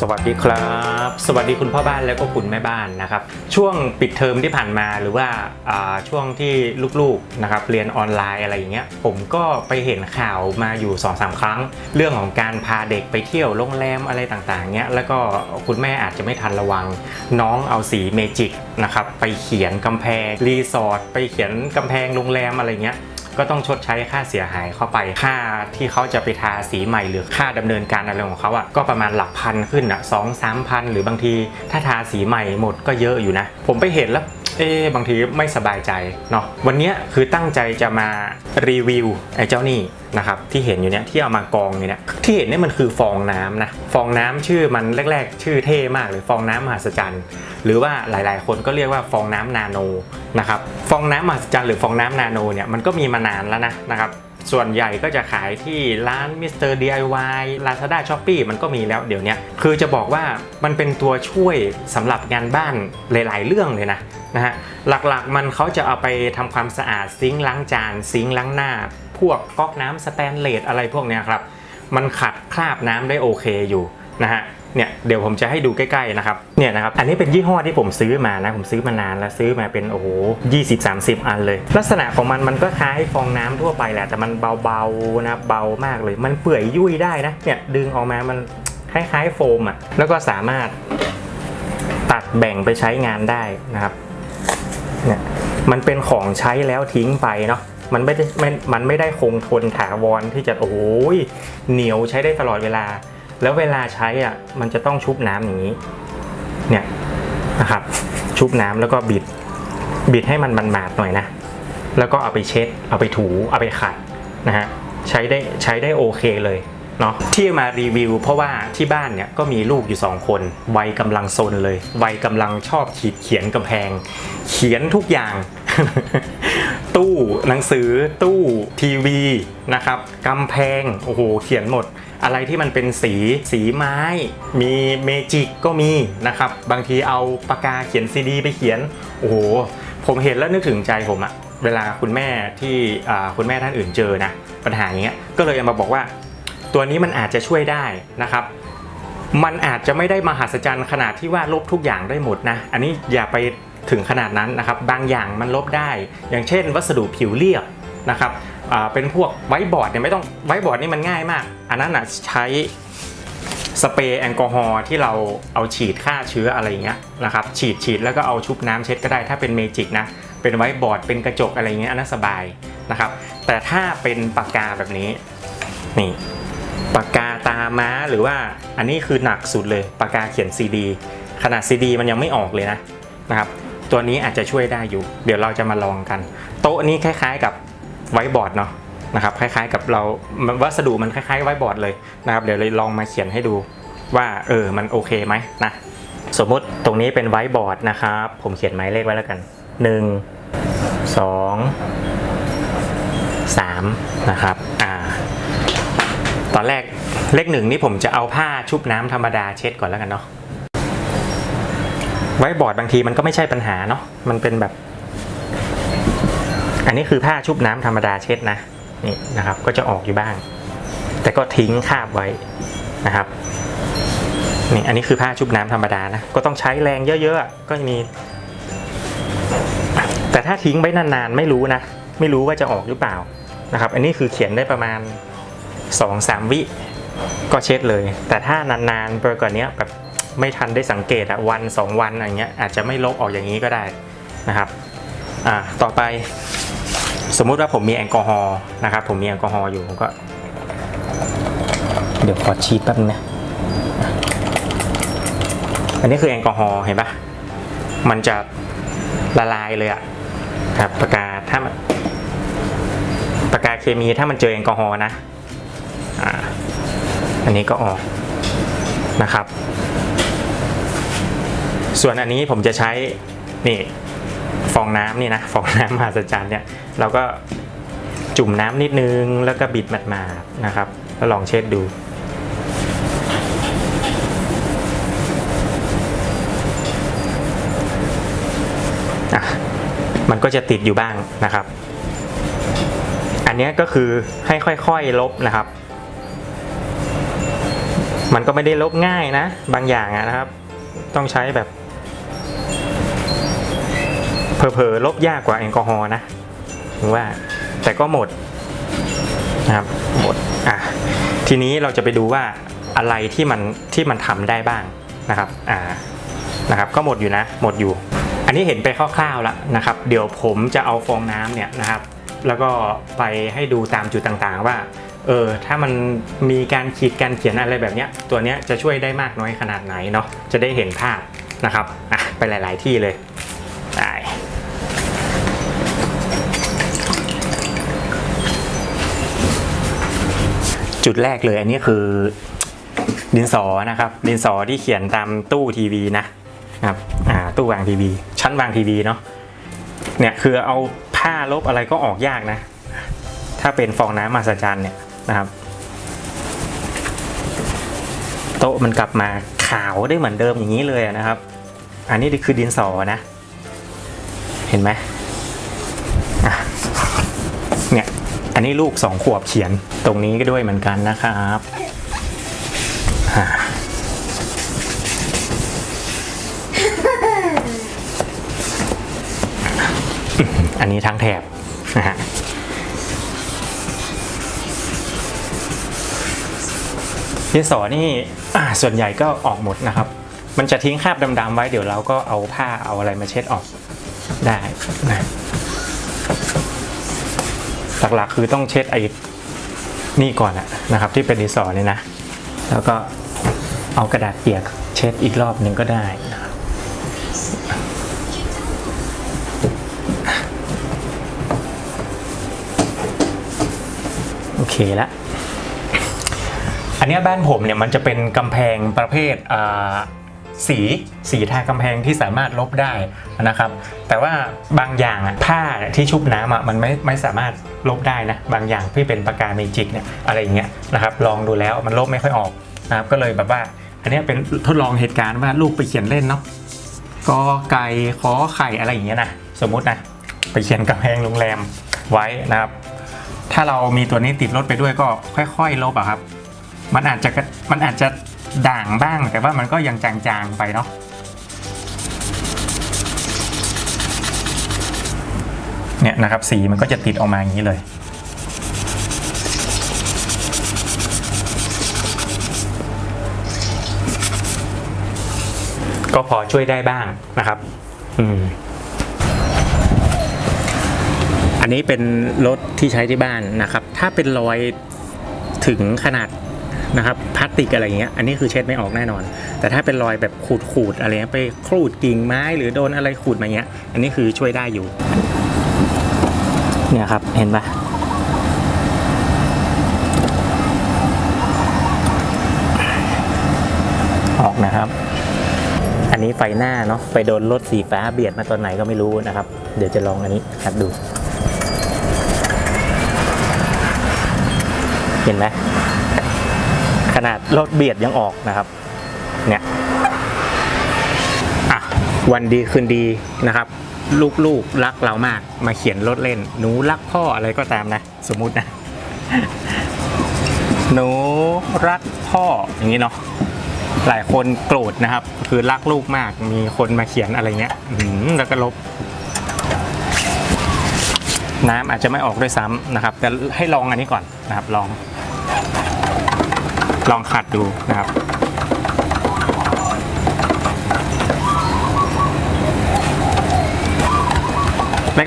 สวัสดีครับ สวัสดีคุณพ่อบ้านแล้วก็คุณแม่บ้านนะครับ ช่วงปิดเทอมที่ผ่านมาหรือว่าาช่วงที่ลูกๆนะครับเรียนออนไลน์อะไรอย่างเงี้ยผมก็ไปเห็นข่าวมาอยู่2อสาครั้ง เรื่องของการพาเด็กไปเที่ยวโรงแรมอะไรต่างๆเงี้ยแล้วก็คุณแม่อาจจะไม่ทันระวัง น้องเอาสีเมจิกนะครับไปเขียนกำแพงรีสอร์ทไปเขียนกำแพงโรงแรมอะไรเงี้ย ก็ต้องชดใช้ค่าเสียหายเข้าไป ค่าที่เขาจะไปทาสีใหม่หรือค่าดำเนินการอะไรของเขาอะก็ประมาณหลักพันขึ้นอะสองสามพันหรือบางที ถ้าทาสีใหม่หมดก็เยอะอยู่นะ ผมไปเห็นแล้ว เอ๊บางทีไม่สบายใจเนาะวันนี้คือตั้งใจจะมารีวิวไอ้เจ้านี่นะครับที่เห็นอยู่เนี้ยที่เอามากองอยู่เนี้ยที่เห็นเนี่ยมันคือฟองน้ำนะฟองน้ำชื่อมันแรก ๆ ชื่อเท่มากเลยฟองน้ำมหัศจรรย์หรือว่าหลายๆ คนก็เรียกว่าฟองน้ำนาโนนะครับฟองน้ำมหัศจรรย์หรือฟองน้ำนาโนเนี่ยมันก็มีมานานแล้วนะนะครับ ส่วนใหญ่ก็จะขายที่ร้านมิสเตอร์ DIY Lazada Shopee มันก็มีแล้วเดี๋ยวนี้คือจะบอกว่ามันเป็นตัวช่วยสำหรับงานบ้านหลาย ๆ เรื่องเลยนะนะฮะหลักๆมันเขาจะเอาไปทำความสะอาดซิงค์ล้างจานซิงค์ล้างหน้า พวกก๊อกน้ำสแตนเลสอะไรพวกนี้ครับ มันขัดคราบน้ำได้โอเคอยู่นะฮะ เนี่ยเดี๋ยวผมจะให้ดูใกล้ๆนะครับเนี่ยนะครับอันนี้เป็นยี่ห้อที่ผมซื้อมานะผมซื้อมานานแล้วซื้อมาเป็นโอ้โห20-30อันเลย ลักษณะของมันมันก็คล้ายฟองน้ำทั่วไปแหละแต่มันเบาๆนะเบามากเลย มันเปื่อยยุ่ยได้นะเนี่ยดึงออกมามันคล้ายๆโฟมอะแล้วก็สามารถตัดแบ่งไปใช้งานได้นะครับเนี่ยมันเป็นของใช้แล้วทิ้งไปเนาะมันไม่ได้มันไม่ได้คงทนถาวรที่จะโอ้โหเหนียวใช้ได้ตลอดเวลา แล้วเวลาใช้อะมันจะต้องชุบน้ำอย่างนี้ เนี่ยนะครับ ชุบน้ำแล้วก็บิด บิดให้มันมันมาดๆหน่อยนะ แล้วก็เอาไปเช็ด เอาไปถูเอาไปขัดนะฮะใช้ได้ใช้ได้โอเคเลยเนาะที่มารีวิวเพราะว่าที่บ้านเนี่ยก็มีลูกอยู่ 2 คน วัยกำลังซนเลย วัยกำลังชอบขีดเขียนกำแพง เขียนทุกอย่าง ตู้หนังสือตู้ทีวีนะครับกำแพงโอ้โหเขียนหมด อะไรที่มันเป็นสีสีไม้ มีเมจิกก็มีนะครับ บางทีเอาปากกาเขียนซีดีไปเขียน โอ้โห ผมเห็นแล้วนึกถึงใจผมอะเวลาคุณแม่ที่คุณแม่ท่านอื่นเจอนะปัญหาอย่างเงี้ยก็เลยเอามาบอกว่า ตัวนี้มันอาจจะช่วยได้นะครับมันอาจจะไม่ได้มหัศจรรย์ขนาดที่ว่าลบทุกอย่างได้หมดนะ อันนี้อย่าไป ถึงขนาดนั้นนะครับบางอย่างมันลบได้ อย่างเช่น วัสดุผิวเรียบนะครับเป็นพวกไวบอร์ดเนี่ยไม่ต้องไวบอร์ดนี่มันง่ายมาก อันนั้นอะใช้สเปรย์แอลกอฮอล์ที่เราเอาฉีดฆ่าเชื้ออะไรเงี้ยนะครับฉีดฉีดแล้วก็เอาชุบน้ำเช็ดก็ได้ถ้าเป็นเมจิกนะเป็นไวบอร์ดเป็นกระจกอะไรเงี้ยอันนั้นสบายนะครับแต่ถ้าเป็นปากกาแบบนี้นี่ปากกาตาม้าหรือว่าอันนี้คือหนักสุดเลยปากกาเขียนซีดีขนาดซีดีมันยังไม่ออกเลยนะนะครับ ตัวนี้อาจจะช่วยได้อยู่ เดี๋ยวเราจะมาลองกัน โต๊ะนี้คล้าย ๆ กับไวบอร์ดเนาะนะครับคล้ายๆกับเราวัสดุมันคล้ายๆไวบอร์ดเลยนะครับเดี๋ยวเลยลองมาเขียนให้ดูว่าเออมันโอเคไหมนะสมมุติตรงนี้เป็นไวบอร์ดนะครับผมเขียนหมายเลขไว้แล้วกัน 1 2 3นะครับอ่าตอนแรกเลขหนึ่งนี่ผมจะเอาผ้าชุบน้ำธรรมดาเช็ดก่อนแล้วกันเนาะ ไว้บอร์ดบางทีมันก็ไม่ใช่ปัญหาเนาะมันเป็นแบบ อันนี้คือผ้าชุบน้ำธรรมดาเช็ดนะนี่นะครับ ก็จะออกอยู่บ้าง แต่ก็ทิ้งคาบไว้นะครับนี่อันนี้คือผ้าชุบน้ำธรรมดานะก็ต้องใช้แรงเยอะๆก็มี แต่ถ้าทิ้งไว้นานๆไม่รู้นะไม่รู้ว่าจะออกหรือเปล่านะครับ อันนี้คือเขียนได้ประมาณสองสามวิก็เช็ดเลย แต่ถ้านานๆไปกว่านี้แบบ ไม่ทันได้สังเกตอะวันสองวันอะไรเงี้ยอาจจะไม่ลบออกอย่างนี้ก็ได้นะครับอ่าต่อไป สมมุติว่าผมมีแอลกอฮอล์นะครับผมมีแอลกอฮอล์อยู่ผมก็ เดี๋ยวขอชีดแป๊บนึงนะอันนี้คือแอลกอฮอล์เห็นปะมันจะละลายเลยอะครับปากกาถ้าปากกาเคมีถ้ามันเจอแอลกอฮอล์นะอ่าอันนี้ก็ออกนะครับ ส่วนอันนี้ผมจะใช้นี่ฟองน้ำนี่นะฟองน้ำมหัศจรรย์เนี่ยเราก็จุ่มน้ำนิดนึงแล้วก็บิดมันมานะครับ แล้วลองเช็ดดู มันก็จะติดอยู่บ้างนะครับ อันนี้ก็คือให้ค่อยๆลบนะครับ มันก็ไม่ได้ลบง่ายนะ บางอย่างนะครับ ต้องใช้แบบ เผลอๆลบยากกว่าแอลกอฮอล์นะถึงว่าแต่ก็หมดนะครับหมดอะทีนี้เราจะไปดูว่าอะไรที่มันที่มันทำได้บ้างนะครับอ่านะครับ ก็หมดอยู่นะ หมดอยู่ อันนี้เห็นไปคร่าวๆแล้วนะครับ เดี๋ยวผมจะเอาฟองน้ำเนี่ยนะครับ แล้วก็ไปให้ดูตามจุดต่างๆว่าเออถ้ามันมีการขีดการเขียนอะไรแบบเนี้ยตัวเนี้ยจะช่วยได้มากน้อยขนาดไหนเนาะจะได้เห็นภาพนะครับอะไปหลาย ๆ ที่เลย จุดแรกเลยอันนี้คือดินสอนะครับ ดินสอที่เขียนตามตู้ทีวีนะครับอ่าตู้วางทีวี ชั้นวางทีวีเนาะเนี่ยคือเอาผ้าลบอะไรก็ออกยากนะ ถ้าเป็นฟองน้ำมหัศจรรย์เนี่ยนะครับ โต๊ะมันกลับมาขาวได้เหมือนเดิมอย่างนี้เลยนะครับ อันนี้คือดินสอนะ เห็นไหมเนี่ย อันนี้ลูกสองขวบเขียนตรงนี้ก็ด้วยเหมือนกันนะครับอันนี้ทั้งแถบนะฮะดินสอนี่ส่วนใหญ่ก็ออกหมดนะครับ มันจะทิ้งคราบดำๆไว้เดี๋ยวเราก็เอาผ้าเอาอะไรมาเช็ดออกได้นะ หลักๆ คือต้องเช็ดไอ้นี่ก่อนนะครับ ที่เป็นดินสอเนี่ยนะ แล้วก็เอากระดาษเปียกเช็ดอีกรอบหนึ่งก็ได้นะครับโอเคละอันนี้บ้านผมเนี่ยมันจะเป็นกำแพงประเภทอ่า สีสีทากำแพงที่สามารถลบได้นะครับ แต่ว่าบางอย่างอะผ้าที่ชุบน้ำอะมันไม่ไม่สามารถลบได้นะ บางอย่างที่เป็นปากกาเมจิกเนี่ยอะไรอย่างเงี้ยนะครับ ลองดูแล้วมันลบไม่ค่อยออกนะครับ ก็เลยแบบว่า อันนี้เป็นทดลองเหตุการณ์ว่าลูกไปเขียนเล่นเนาะกอไก่ขอไข่อะไรอย่างเงี้ยนะสมมุตินะไปเขียนกำแพงโรงแรมไว้นะครับ ถ้าเรามีตัวนี้ติดรถไปด้วยก็ค่อย ๆ ลบอะครับ มันอาจจะมันอาจจะ ด่างบ้างแต่ว่ามันก็ยังจางๆไปเนาะเนี่ยนะครับสีมันก็จะติดออกมาอย่างนี้เลย ก็พอช่วยได้บ้างนะครับ อืมอันนี้เป็นรถที่ใช้ที่บ้านนะครับ ถ้าเป็นรอยถึงขนาด นะครับพลาสติกอะไรเงี้ยอันนี้คือเช็ดไม่ออกแน่นอน แต่ถ้าเป็นรอยแบบขูดๆอะไรเงี้ยไปครูดกิ่งไม้หรือโดนอะไรขูดมาเงี้ย อันนี้คือช่วยได้อยู่ เนี่ยครับเห็นปะออกนะครับ อันนี้ไฟหน้าเนาะไปโดนรถสีฟ้าเบียดมาตอนไหนก็ไม่รู้นะครับ เดี๋ยวจะลองอันนี้หัดดู เห็นไหม นาดรถเบียดยังออกนะครับ เนี่ยอะวันดีคืนดีนะครับ ลูกๆรักเรามากมาเขียนรถเล่น หนูรักพ่ออะไรก็ตามนะ สมมุตินะ หนูรักพ่ออย่างนี้เนาะหลายคนโกรธนะครับ คือรักลูกมากมีคนมาเขียนอะไรเงี้ยแล้วก็ลบ น้ำอาจจะไม่ออกด้วยซ้ำนะครับ แต่ให้ลองอันนี้ก่อนนะครับลอง ลองขัดดูนะครับ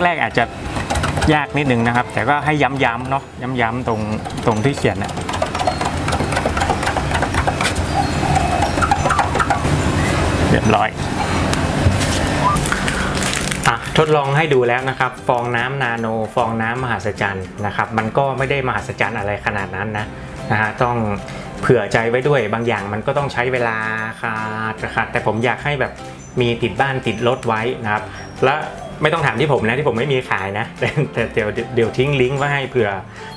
แรกๆอาจจะยากนิดนึงนะครับ แต่ก็ให้ย้ำๆเนาะย้ำๆตรงตรงที่เขียนนะเรียบร้อยอะทดลองให้ดูแล้วนะครับ ฟองน้ำนาโน ฟองน้ำมหัศจรรย์นะครับ มันก็ไม่ได้มหัศจรรย์อะไรขนาดนั้นนะนะฮะต้อง เผื่อใจไว้ด้วยบางอย่างมันก็ต้องใช้เวลาค่ะนะครับแต่ผมอยากให้แบบมีติดบ้านติดรถไว้นะครับ และไม่ต้องถามที่ผมนะที่ผมไม่มีขายนะ แต่แตเดี๋ยวเดี๋ยวทิ้งลิงก์ไว้ให้เผื่อ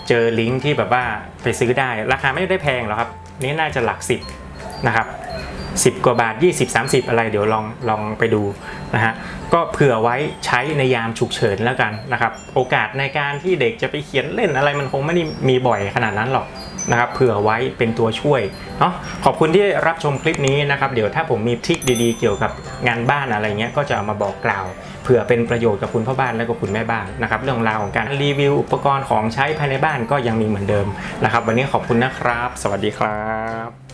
เจอลิงก์ที่แบบว่าไปซื้อได้ ราคาไม่ได้แพงหรอกครับ นี่น่าจะหลักสิบนะครับ10กว่าบาท 20 30 อะไรเดี๋ยวลองลองไปดูนะฮะก็เผื่อไว้ใช้ในยามฉุกเฉินแล้วกันนะครับ โอกาสในการที่เด็กจะไปเขียนเล่นอะไรมันคงไม่ได้มีบ่อยขนาดนั้นหรอก นะครับเผื่อไว้เป็นตัวช่วยเนาะขอบคุณที่รับชมคลิปนี้นะครับ เดี๋ยวถ้าผมมีทริคดีๆ เกี่ยวกับงานบ้านอะไรเงี้ยก็จะเอามาบอกกล่าวเผื่อเป็นประโยชน์กับคุณพ่อบ้านและก็คุณแม่บ้านนะครับเรื่องราวของการรีวิวอุปกรณ์ของใช้ภายในบ้านก็ยังมีเหมือนเดิมนะครับ วันนี้ขอบคุณนะครับ สวัสดีครับ